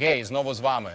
Гей, знову з вами.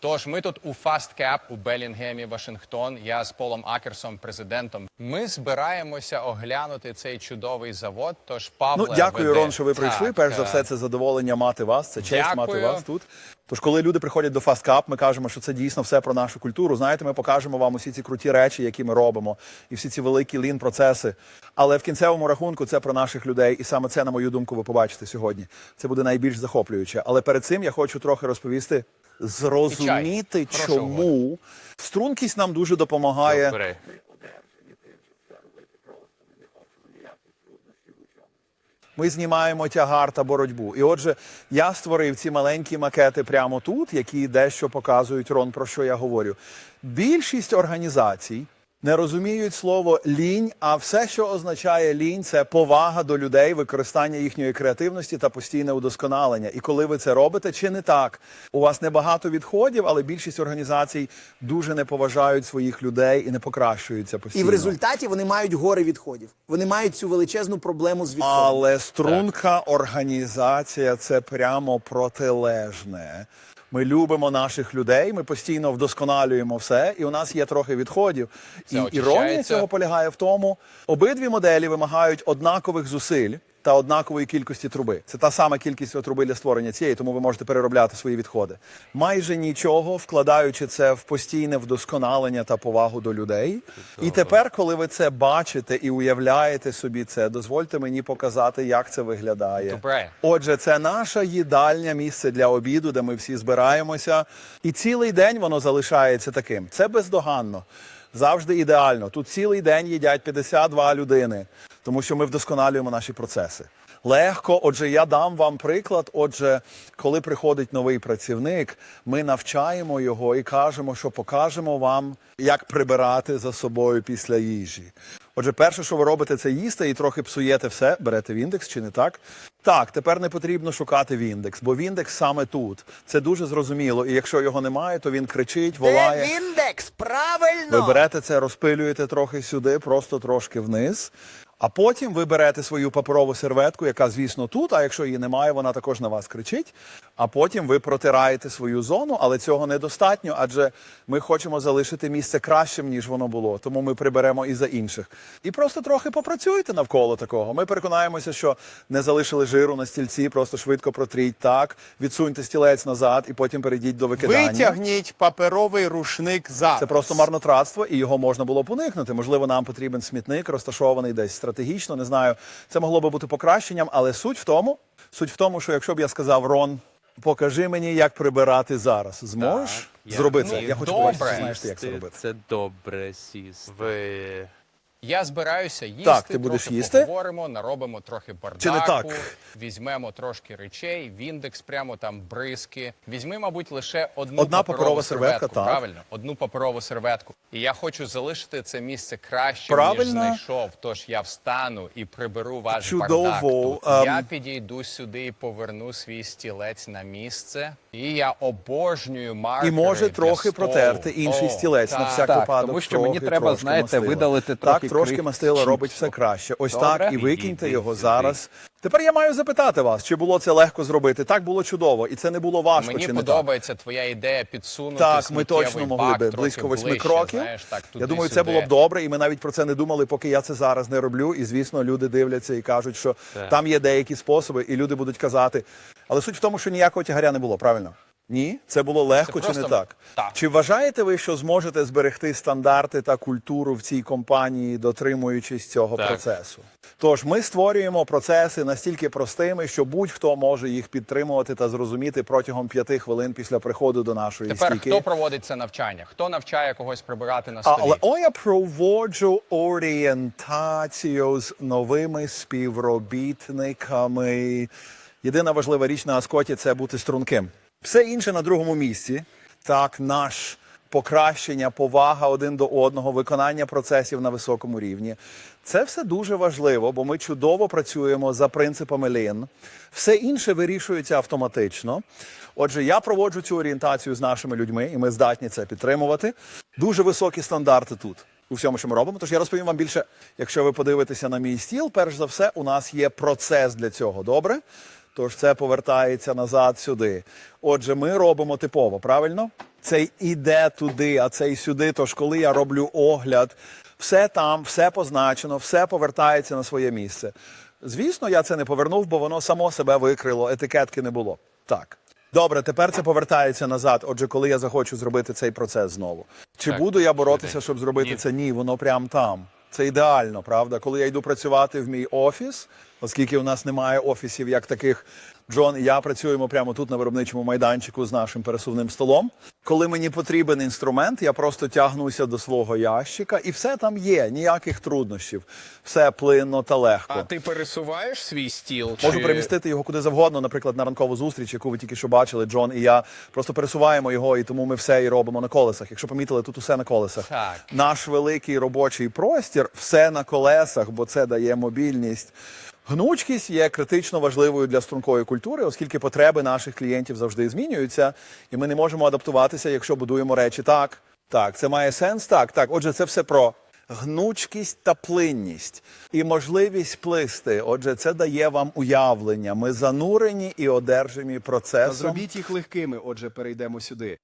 Тож ми тут у Fast Cap у Белінгемі, Вашингтон. Я з Полом Акерсом, президентом. Ми збираємося оглянути цей чудовий завод. Тож Павле, Ну, дякую, веде. Рон, що ви прийшли. Так, Перш за все, це задоволення мати вас. Це честь Дякую. мати вас тут. Тож, коли люди приходять до Fast Cup, ми кажемо, що це дійсно все про нашу культуру. Знаєте, ми покажемо вам усі ці круті речі, які ми робимо, і всі ці великі лін процеси. Але в кінцевому рахунку це про наших людей, і саме це, на мою думку, ви побачите сьогодні. Це буде найбільш захоплююче. Але перед цим я хочу трохи розповісти, зрозуміти, чому стрункість нам дуже допомагає. Ми знімаємо тягар та боротьбу. І отже, я створив ці маленькі макети прямо тут, які дещо показують Рон, про що я говорю. Більшість організацій не розуміють слово лінь, а все, що означає лінь, це повага до людей, використання їхньої креативності та постійне удосконалення. І коли ви це робите, чи не так? У вас небагато відходів, але більшість організацій дуже не поважають своїх людей і не покращуються І в результаті вони мають гори відходів. Вони мають цю величезну проблему з відходами. Але струнка організація це прямо протилежне. Ми любимо наших людей, ми постійно вдосконалюємо все, і у нас є трохи відходів. Це і очищається. іронія цього полягає в тому, обидві моделі вимагають однакових зусиль та однакової кількості труби. Це та сама кількість труби для створення цієї, тому ви можете переробляти свої відходи. Майже нічого, вкладаючи це в постійне вдосконалення та повагу до людей. І тепер, коли ви це бачите і уявляєте собі це, дозвольте мені показати, як це виглядає. Добре. Отже, це наша їдальня, місце для обіду, де ми всі збираємося. І цілий день воно залишається таким. Це бездоганно. Завжди ідеально. Тут цілий день їдять 52 людини, тому що ми вдосконалюємо наші процеси. Легко, отже, я дам вам приклад. Отже, коли приходить новий працівник, ми навчаємо його і кажемо, що покажемо вам, як прибирати за собою після їжі. Отже, перше, що ви робите, це їсти і трохи псуєте все, берете Віндекс чи не так? Так, тепер не потрібно шукати Віндекс, бо Віндекс саме тут. Це дуже зрозуміло. І якщо його немає, то він кричить, волає. Де індекс? Правильно! Ви берете це, розпилюєте трохи сюди, просто трошки вниз. А потім ви берете свою паперову серветку, яка, звісно, тут, а якщо її немає, вона також на вас кричить. А потім ви протираєте свою зону, але цього недостатньо, адже ми хочемо залишити місце кращим, ніж воно було. Тому ми приберемо і за інших. І просто трохи попрацюйте навколо такого. Ми переконаємося, що не залишили жиру на стільці, просто швидко протріть так, відсуньте стілець назад і потім перейдіть до викидання. Витягніть паперовий рушник за Це просто марнотратство, і його можна було б уникнути. Можливо, нам потрібен смітник, розташований десь стратегічно. Не знаю. Це могло би бути покращенням, але суть в тому, суть в тому, що якщо б я сказав Рон, покажи мені, як прибирати зараз. Зможеш зробити це? Ну, я хочу добре. побачити, знаєш як це робити. Це добре сіс. Ви... Я збираюся їсти. Так, ти будеш трохи їсти? Поговоримо, наробимо трохи бардаку. Чи не так? Візьмемо трошки речей, віндекс, прямо там бризки. Візьми, мабуть, лише одну Одна паперова серветка, серветку. так. Правильно, одну паперову серветку. І я хочу залишити це місце Правильно. ніж знайшов. Тож я встану і приберу ваш Чудово. бардак. Тут. Ем. Я підійду сюди і поверну свій стілець на місце. І я обожнюю маркери І може для трохи столу. протерти інший О, стілець на так. всяк Так, випадок. тому що мені трохи, треба, трошки знаєте, мастила. видалити так, трохи трошки мастила робить все краще. Ось Добре. так, і викиньте його зараз. Тепер я маю запитати вас, чи було це легко зробити? Так було чудово, і це не було важко. Мені чи не так? подобається твоя ідея підсунути Так, ми точно могли би близько восьми кроків. Знаєш, так, я думаю, це було б добре, і ми навіть про це не думали, поки я це зараз не роблю. І звісно, люди дивляться і кажуть, що там є деякі способи, і люди будуть казати. Але суть в тому, що ніякого тягаря не було, правильно? Ні, це було легко Це чи не так? так. Чи вважаєте ви, що зможете зберегти стандарти та культуру в цій компанії, дотримуючись цього Так. процесу? Тож ми створюємо процеси настільки простими, що будь-хто може їх підтримувати та зрозуміти протягом п'яти хвилин після приходу до нашої Тепер стійки. хто проводить це навчання? Хто навчає когось прибирати на А, столі? Але о, я проводжу орієнтацію з новими співробітниками. Єдина важлива річ на Аскоті це бути струнким. Все інше на другому місці. Так, наш покращення, повага один до одного, виконання процесів на високому рівні. Це все дуже важливо, бо ми чудово працюємо за принципами Lean. Все інше вирішується автоматично. Отже, я проводжу цю орієнтацію з нашими людьми, і ми здатні це підтримувати. Дуже високі стандарти тут. У всьому, що ми робимо. Тож я розповім вам більше, якщо ви подивитеся на мій стіл, перш за все, у нас є процес для цього. Добре? Тож це повертається назад сюди. Отже, ми робимо типово, правильно? Цей іде туди, а цей сюди. Тож, коли я роблю огляд, все там, все позначено, все повертається на своє місце. Звісно, я це не повернув, бо воно само себе викрило, етикетки не було. Так. Добре, тепер це повертається назад. Отже, коли я захочу зробити цей процес знову. Чи Так, буду я боротися, щоб зробити Ні. це? Ні, воно прямо там. Це ідеально, правда? Коли я йду працювати в мій офіс, оскільки у нас немає офісів як таких. Джон і я працюємо прямо тут на виробничому майданчику з нашим пересувним столом. Коли мені потрібен інструмент, я просто тягнуся до свого ящика, і все там є, ніяких труднощів. Все плинно та легко. А ти пересуваєш свій стіл? Можу чи... перемістити його куди завгодно, наприклад, на ранкову зустріч, яку ви тільки що бачили, Джон і я. Просто пересуваємо його, і тому ми все і робимо на колесах. Якщо помітили, тут усе на колесах. Так. Наш великий робочий простір, все на колесах, бо це дає мобільність. Гнучкість є критично важливою для стрункої культури, оскільки потреби наших клієнтів завжди змінюються, і ми не можемо адаптуватися, якщо будуємо речі так. Так, це має сенс. Так, так. Отже, це все про гнучкість та плинність і можливість плисти. Отже, це дає вам уявлення. Ми занурені і одержимі процесом. Зробіть їх легкими. Отже, перейдемо сюди.